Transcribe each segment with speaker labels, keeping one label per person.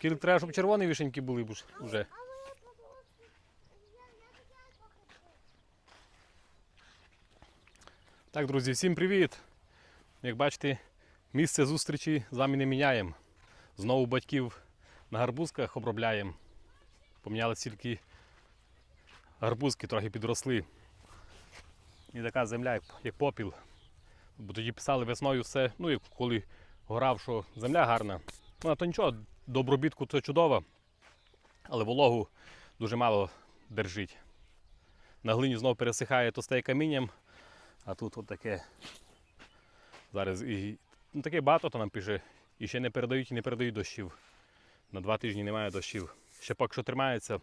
Speaker 1: Кілька треба, щоб червоні вишеньки були б вже. Так, друзі, всім привіт! Як бачите, місце зустрічі з вами не міняємо. Знову батьків на гарбузках обробляємо. Поміняли тільки гарбузки, трохи підросли. І така земля, як, як попіл. Бо тоді писали весною все, ну і коли горав, що земля гарна. Ну, то нічого, до обробітку це чудово, але вологу дуже мало держить. На глині знову пересихає тосте камінням, а тут от таке. Зараз і ну, таке багато то нам пише. І ще не передають і не передають дощів. На два тижні немає дощів. Ще поки що тримається.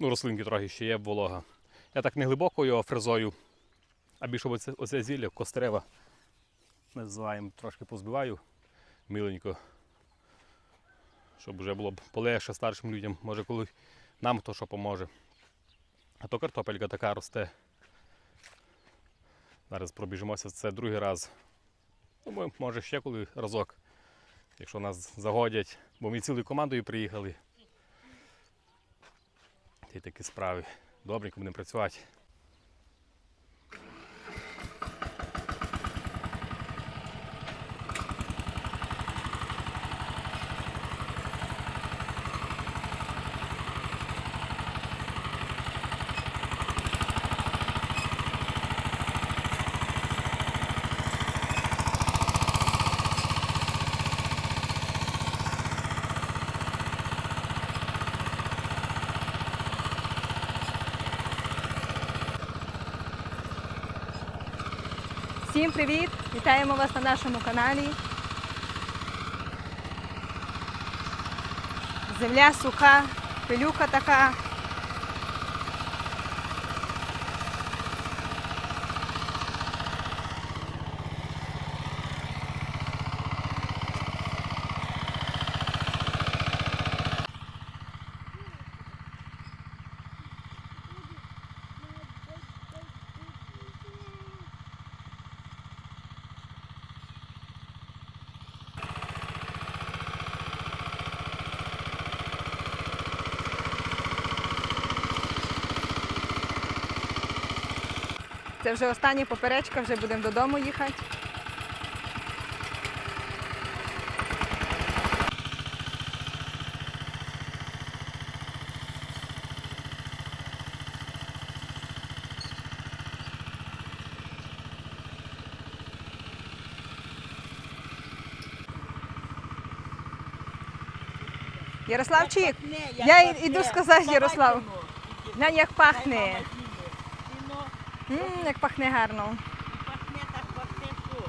Speaker 1: Ну, рослинки трохи ще є волога. Я так не глибоко його фрезою, а більше оце, оце зілля костерева. Називаємо, трошки позбиваю миленько. Щоб вже було б полегше старшим людям, може коли нам хто що поможе. А то картопелька така росте. Зараз пробіжимося це другий раз. Ну, може ще коли разок, якщо нас загодять, бо ми цілою командою приїхали. Ті такі справи. Добренько будемо працювати.
Speaker 2: Всім привіт! Вітаємо вас на нашому каналі. Земля суха, пилюка така. Це вже остання поперечка, вже будемо додому їхати. Ярославчик, я й- іду сказати, Ярослав. глянь, як пахне.
Speaker 3: Віно
Speaker 2: як пахне гарно.
Speaker 3: пахне так пахне, що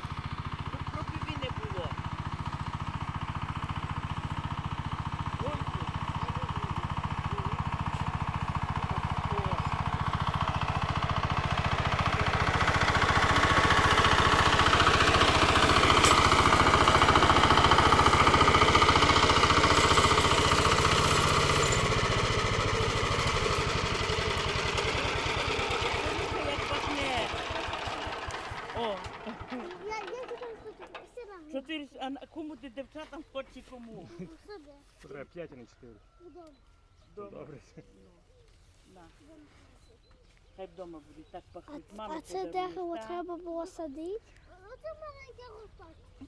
Speaker 3: тут кропиві не було. Гонку. О, Слухай, як пахне. О,
Speaker 4: Я, я тебе спасибо.
Speaker 3: що ти ж- а на- кому ти дівчатам хочеш кому?
Speaker 4: Собі.
Speaker 1: Треба 5 а не 4.
Speaker 4: Вдома.
Speaker 3: Добре. На. Хай вдома буде, так
Speaker 4: А,
Speaker 3: пахнуть.
Speaker 4: а
Speaker 3: Мама
Speaker 4: це дерево
Speaker 3: так.
Speaker 4: треба було садити?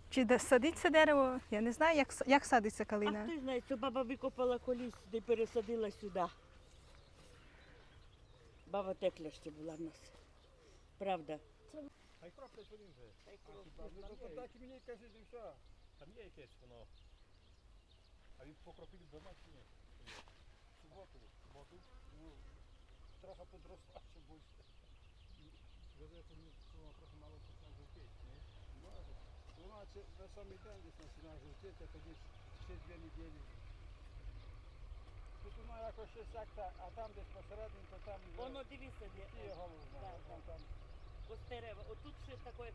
Speaker 2: Чи де- садить це дерево? Я не знаю, як, с- як садиться
Speaker 3: А
Speaker 2: калина.
Speaker 3: хто знає, що баба викопала коліс, де пересадила сюди. Баба текля ще була в нас. Правда.
Speaker 1: Хай кроплять один же. Так і мені кажуть, і все. Там є якесь воно. А він покропив дома чи ні? Суботу. Суботу? Ну, трохи подросла, що більше. Воно трохи мало почне жовтити, ні? Може. Воно це на самий день десь починає жовтити, а тоді ще дві неділі. Тут воно якось щось як та, а там десь посередині, то там
Speaker 3: Воно дивися, де.
Speaker 1: ті його знає,
Speaker 3: Так,
Speaker 1: там,
Speaker 3: так.
Speaker 1: там.
Speaker 3: Ось дерева. Отут ще таке.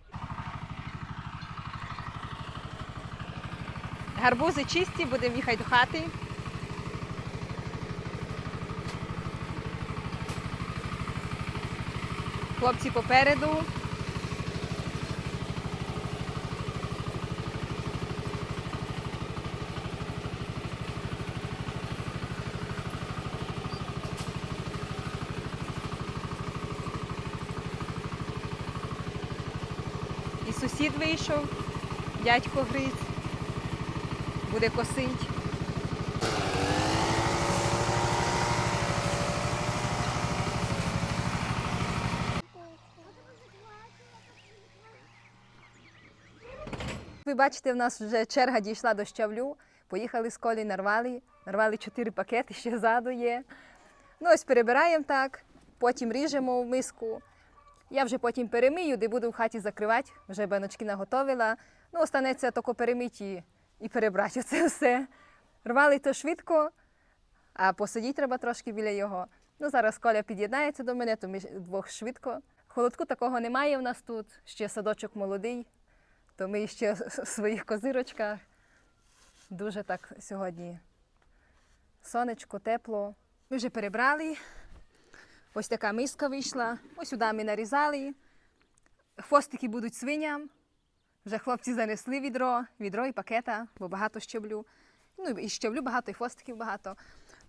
Speaker 2: Гарбузи чисті, будемо їхати до хати. Хлопці попереду. І сусід вийшов, дядько гриць, буде косить. Ви бачите, в нас вже черга дійшла до щавлю. Поїхали з колі, нарвали, нарвали чотири пакети, ще ззаду є. Ну, ось перебираємо так, потім ріжемо в миску. Я вже потім перемию, де буду в хаті закривати, вже баночки наготовила. Ну, останеться тільки перемити і, і перебрати це все. Рвали то швидко, а посидіти треба трошки біля його. Ну, зараз Коля під'єднається до мене, то ми двох швидко. Холодку такого немає в нас тут, ще садочок молодий, то ми ще в своїх козирочках. Дуже так сьогодні сонечко, тепло. Ми вже перебрали. Ось така миска вийшла. Ось сюди ми нарізали. Хвостики будуть свиням. Вже хлопці занесли відро, відро і пакета, бо багато щеблю. Ну і щеблю багато, і хвостиків багато.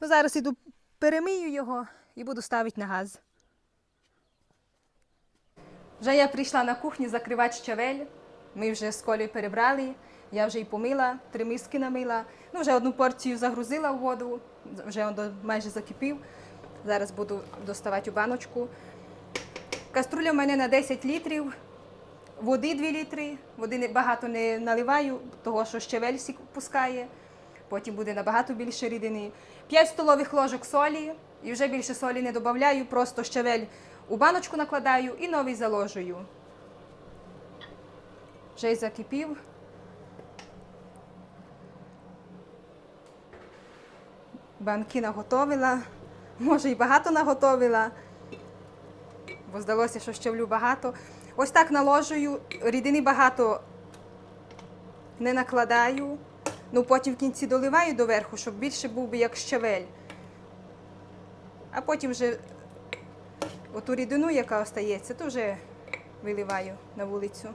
Speaker 2: Ну, зараз іду перемию його і буду ставити на газ. Вже я прийшла на кухню закривати щавель. Ми вже з колею перебрали. Я вже і помила, три миски намила. Ну, вже одну порцію загрузила в воду, вже він майже закипів. Зараз буду доставати у баночку. Каструля в мене на 10 літрів, води 2 літри. Води багато не наливаю, того що щавель сік пускає. Потім буде набагато більше рідини. 5 столових ложок солі. І вже більше солі не додаю, просто щавель у баночку накладаю і новий заложую. Вже й закипів. Банки наготовила. Може, і багато наготовила, бо здалося, що щавлю багато. Ось так наложую, рідини багато не накладаю. Ну, потім в кінці доливаю доверху, щоб більше був би як щавель. А потім вже оту рідину, яка остається, то вже виливаю на вулицю.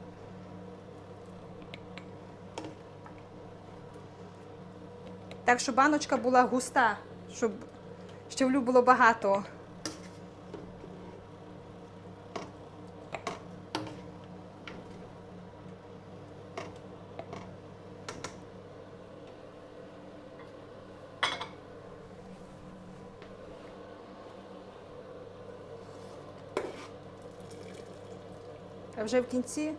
Speaker 2: Так, щоб баночка була густа, щоб щавлю було багато. А вже в кінці,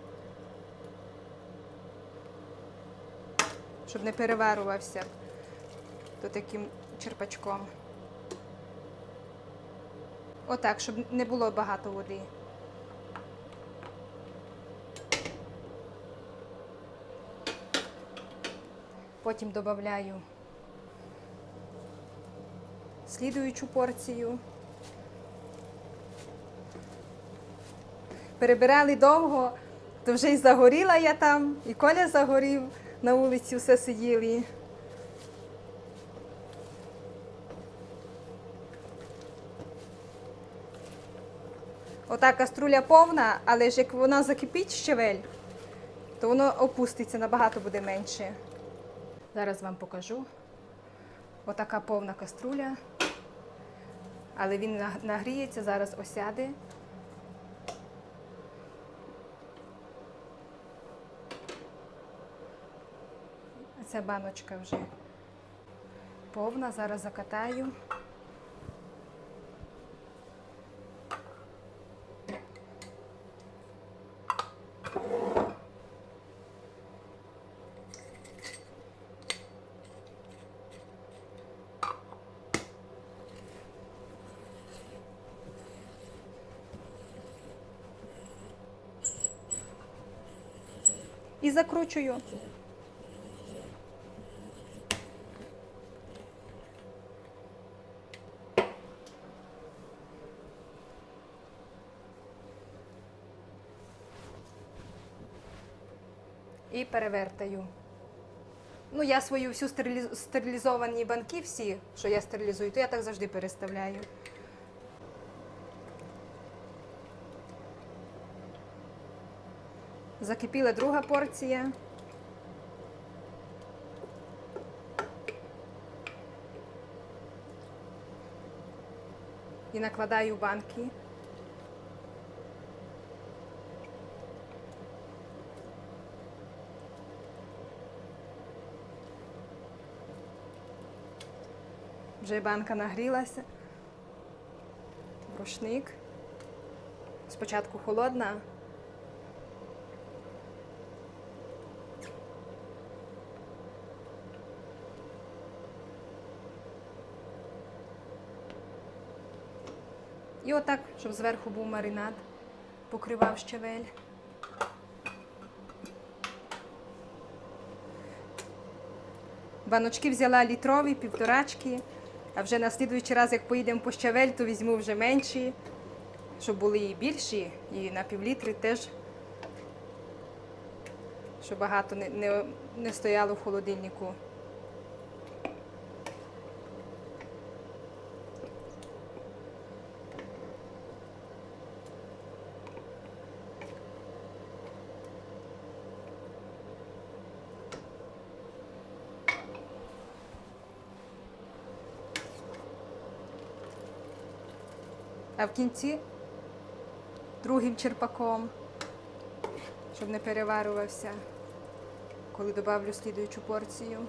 Speaker 2: щоб не переварувався, то таким черпачком. Отак, щоб не було багато води. Потім додаю слідуючу порцію. Перебирали довго, то вже й загоріла я там, і Коля загорів, на вулиці все сиділи. Ота каструля повна, але ж як вона закипить щавель, то воно опуститься, набагато буде менше. Зараз вам покажу. Отака повна каструля. Але він нагріється, зараз осяде. Ця баночка вже повна, зараз закатаю. І закручую. Перевертаю. Ну, я свою всю стериліз- стерилізовані банки, всі, що я стерилізую, то я так завжди переставляю. Закипіла друга порція. І накладаю банки. Вже банка нагрілася. Рушник. Спочатку холодна. І отак, щоб зверху був маринад, покривав щавель. Баночки взяла літрові, півторачки, а вже на слідуючий раз, як поїдемо по щавель, то візьму вже менші, щоб були і більші, і на півлітри теж, щоб багато не, не, не стояло в холодильнику. А в кінці другим черпаком, щоб не переварювався, коли додавлю слідуючу порцію.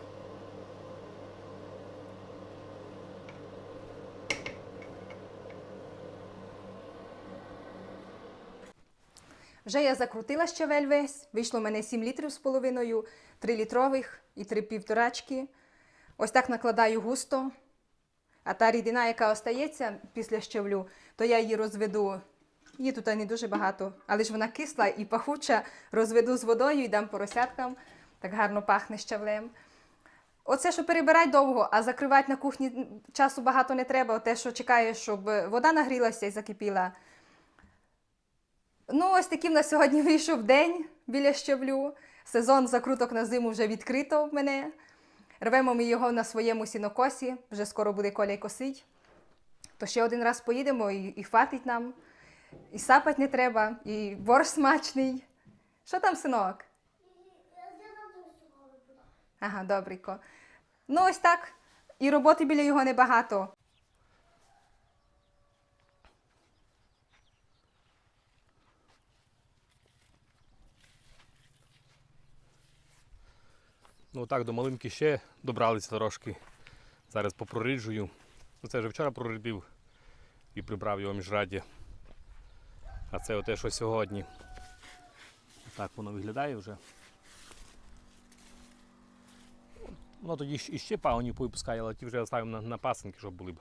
Speaker 2: Вже я закрутила щавель весь, вийшло в мене 7 літрів з половиною, 3 літрових і 3 півторачки. Ось так накладаю густо. А та рідина, яка остається після щавлю, то я її розведу. Її тут не дуже багато, але ж вона кисла і пахуча. Розведу з водою і дам поросяткам. Так гарно пахне щавлем. Оце, що перебирати довго, а закривати на кухні часу багато не треба. Те, що чекаєш, щоб вода нагрілася і закипіла. Ну, ось такий в нас сьогодні вийшов день біля щавлю. Сезон закруток на зиму вже відкрито в мене. Рвемо ми його на своєму сінокосі, вже скоро буде коля косить. То ще один раз поїдемо і, і хватить нам. І сапать не треба, і борщ смачний. Що там, синок? Ага, добренько. Ну, ось так. І роботи біля його небагато.
Speaker 1: Ну так, до малинки ще добралися трошки. Зараз попрориджую. Ну, це вже вчора проридив і прибрав його міжраді. А це оте, що сьогодні. Так воно виглядає вже. Воно тоді іще пагоні випускає, але ті вже оставимо на, на пасенки, щоб були б.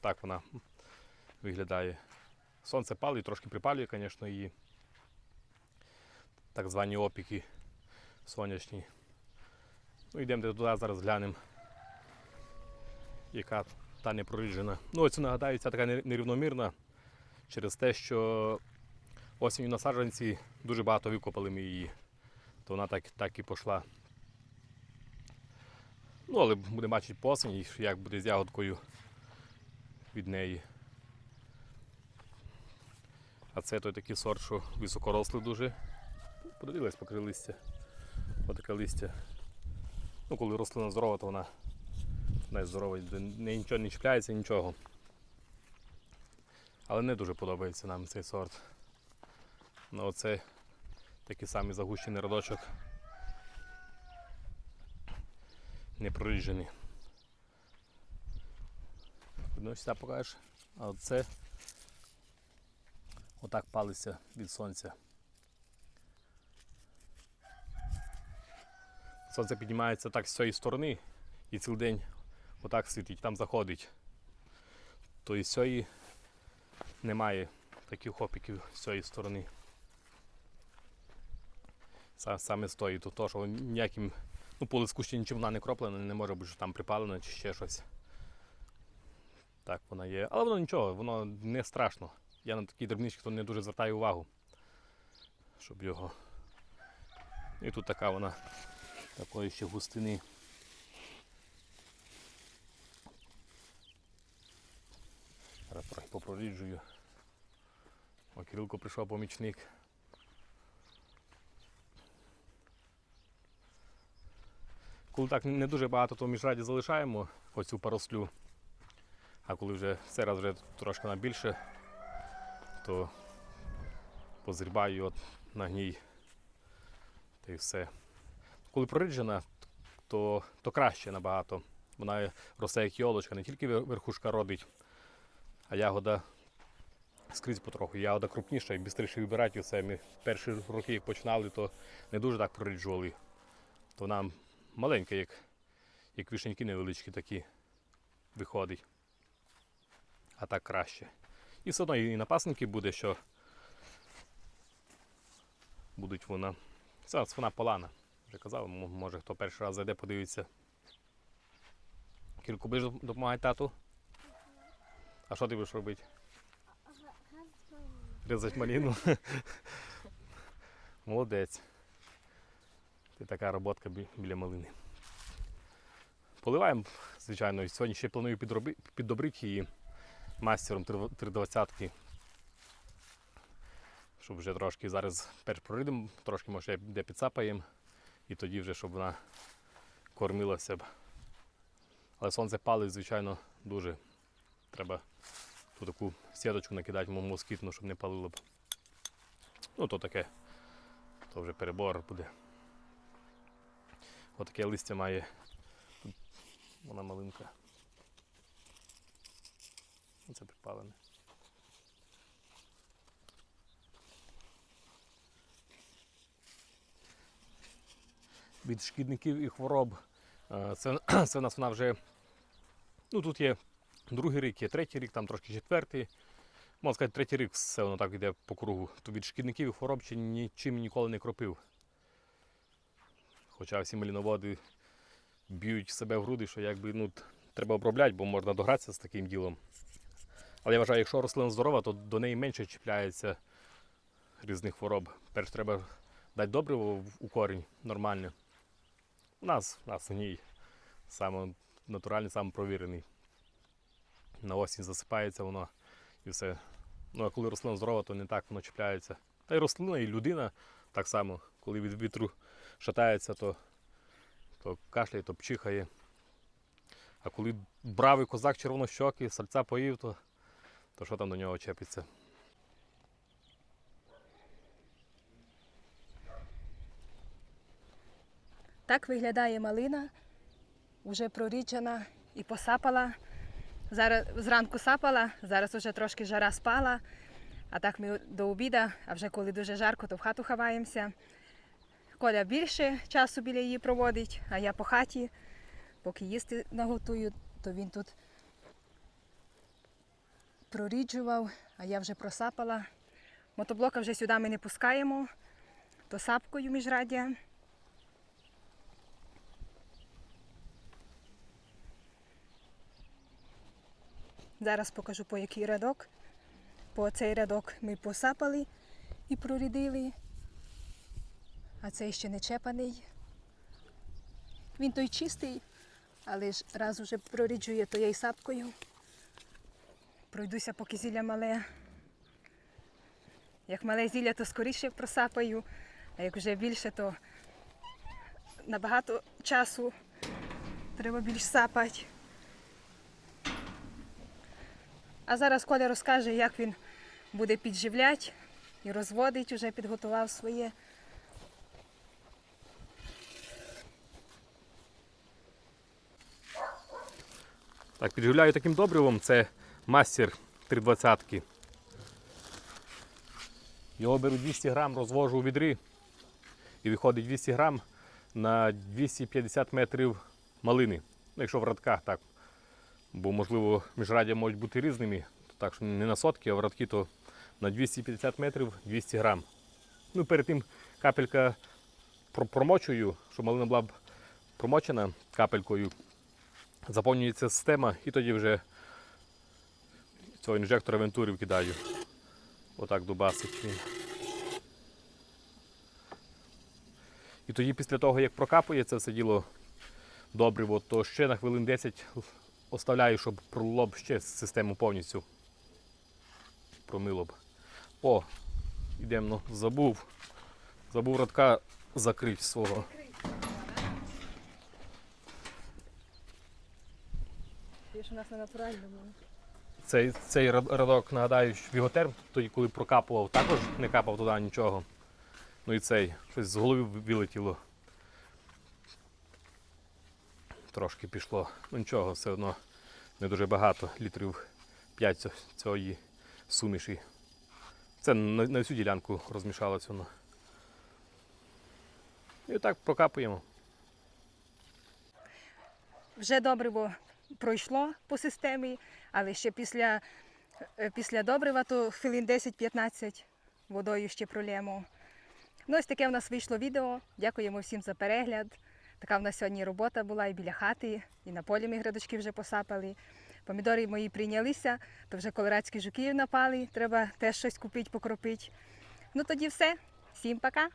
Speaker 1: Так вона виглядає. Сонце палить, трошки припалює, звісно, її. Так звані опіки сонячні. Ну, йдемо туди, зараз глянемо, яка та не проріджена. Ну, ось нагадаю, ця така нерівномірна через те, що осінню на саджанці дуже багато викопали ми її. То вона так, так і пішла. Ну, але будемо бачити по осені, як буде з ягодкою від неї. А це той такий сорт, що високорослий дуже. Подивились, покрили листя. Отаке листя. Ну, коли рослина здорова, то вона не здорова, нічого не чіпляється, нічого. Але не дуже подобається нам цей сорт. Ну, оце такий самий загущений родочок. Не проріжений. Сюди покажеш. А оце отак палиться від сонця. Сонце піднімається так з цієї сторони і цілий день отак світить, там заходить. То і з цієї немає таких опіків з цієї сторони. Саме з тої, то, що ніяким, ну по лиску ще нічим вона не кроплена, не може бути, що там припалено чи ще щось. Так вона є. Але воно нічого, воно не страшно. Я на такі дрібнички то не дуже звертаю увагу. Щоб його. І тут така вона такої ще густини. Зараз трохи попроріджую. О, Кирилко прийшов помічник. Коли так не дуже багато, то в міжраді залишаємо оцю парослю. А коли вже це раз вже трошки на більше, то позрібаю от на гній. Та й все. Коли проріджена, то, то краще набагато Вона росте як йолочка, не тільки верхушка родить, а ягода скрізь потроху. Ягода крупніша і швидше вибирати. Це ми перші роки, як починали, то не дуже так проріджували. То вона маленька, як, як вишеньки невеличкі такі виходить. А так краще. І все одно і напасники буде, що будуть вона. Це вона полана. Вже казав, може хто перший раз зайде, подивиться. Кільку будеш доп- допомагати тату? А що ти будеш робити? Різати маліну? Молодець. Це така роботка біля малини. Поливаємо, звичайно, і сьогодні ще планую піддобрити її мастером 320-ки. щоб вже трошки зараз перш проридимо, трошки може де підсапаємо, і тоді вже щоб вона кормилася б. Але сонце палить, звичайно, дуже. Треба ту таку сіточку накидати мо- москітну, щоб не палило б. Ну то таке, то вже перебор буде. Отаке листя має. Тут вона малинка. Це припалене. Від шкідників і хвороб. Е, Це, це у нас вона вже. Ну тут є другий рік, є третій рік, там трошки четвертий. Можна сказати, третій рік все воно так йде по кругу. То від шкідників і хвороб ще нічим ніколи не кропив. Хоча всі маліноводи б'ють себе в груди, що якби ну, треба обробляти, бо можна догратися з таким ділом. Але я вважаю, якщо рослина здорова, то до неї менше чіпляється різних хвороб. Перш треба дати добриво у корінь нормальне. У нас, у нас гній. Саме натуральний, саме провірений. На осінь засипається воно і все. Ну а коли рослина здорова, то не так воно чіпляється. Та й рослина, і людина так само, коли від вітру шатається, то, то кашляє, то пчихає. А коли бравий козак червонощокий, сальця поїв, то, то що там до нього чепиться?
Speaker 2: Так виглядає малина, вже проріджена і посапала. Зараз зранку сапала, зараз вже трошки жара спала. А так ми до обіда, а вже коли дуже жарко, то в хату ховаємося. Коля більше часу біля її проводить, а я по хаті, поки їсти наготую, то він тут проріджував, а я вже просапала. Мотоблока вже сюди ми не пускаємо, то сапкою міжраддя. Зараз покажу по який рядок. По цей рядок ми посапали і прорідили, а цей ще не чепаний. Він той чистий, але ж раз уже проріджує, то я й сапкою. Пройдуся, поки зілля мале. Як мале зілля, то скоріше просапаю, а як вже більше, то набагато часу треба більш сапати. А зараз Коля розкаже, як він буде підживляти і розводить, вже підготував своє.
Speaker 1: Так, підживляю таким добривом, це мастер 320-ки. Його беру 200 грам, розвожу у відрі і виходить 200 грам на 250 метрів малини. Ну, якщо в радках так. Бо, можливо, міжраддя можуть бути різними. Так що не на сотки, а в то на 250 метрів 200 грам. Ну, перед тим капелька промочую, щоб малина була промочена капелькою заповнюється система і тоді вже цього інжектора вентурі вкидаю. Отак дубасить він. І тоді після того, як прокапує це все діло добриво, то ще на хвилин 10 оставляю, щоб пролило б ще систему повністю. Промило б. О, йдемо, ну, забув. Забув радка закрити свого.
Speaker 2: Ти ж у нас на натуральному.
Speaker 1: Цей, цей радок, нагадаю, що віготерм, тоді, коли прокапував, також не капав туди нічого. Ну і цей, щось з голови вилетіло. Трошки пішло. Ну нічого, все одно не дуже багато, літрів 5 цієї суміші. Це на, на всю ділянку розмішалося воно. І так прокапуємо.
Speaker 2: Вже добриво пройшло по системі, але ще після, е, після добрива то хвилин 10-15 водою ще пролємо. Ну, ось таке в нас вийшло відео. Дякуємо всім за перегляд. Така в нас сьогодні робота була і біля хати, і на полі ми грядочки вже посапали. Помідори мої прийнялися, то вже колорадські жуки напали, треба теж щось купити, покропити. Ну тоді все. Всім пока!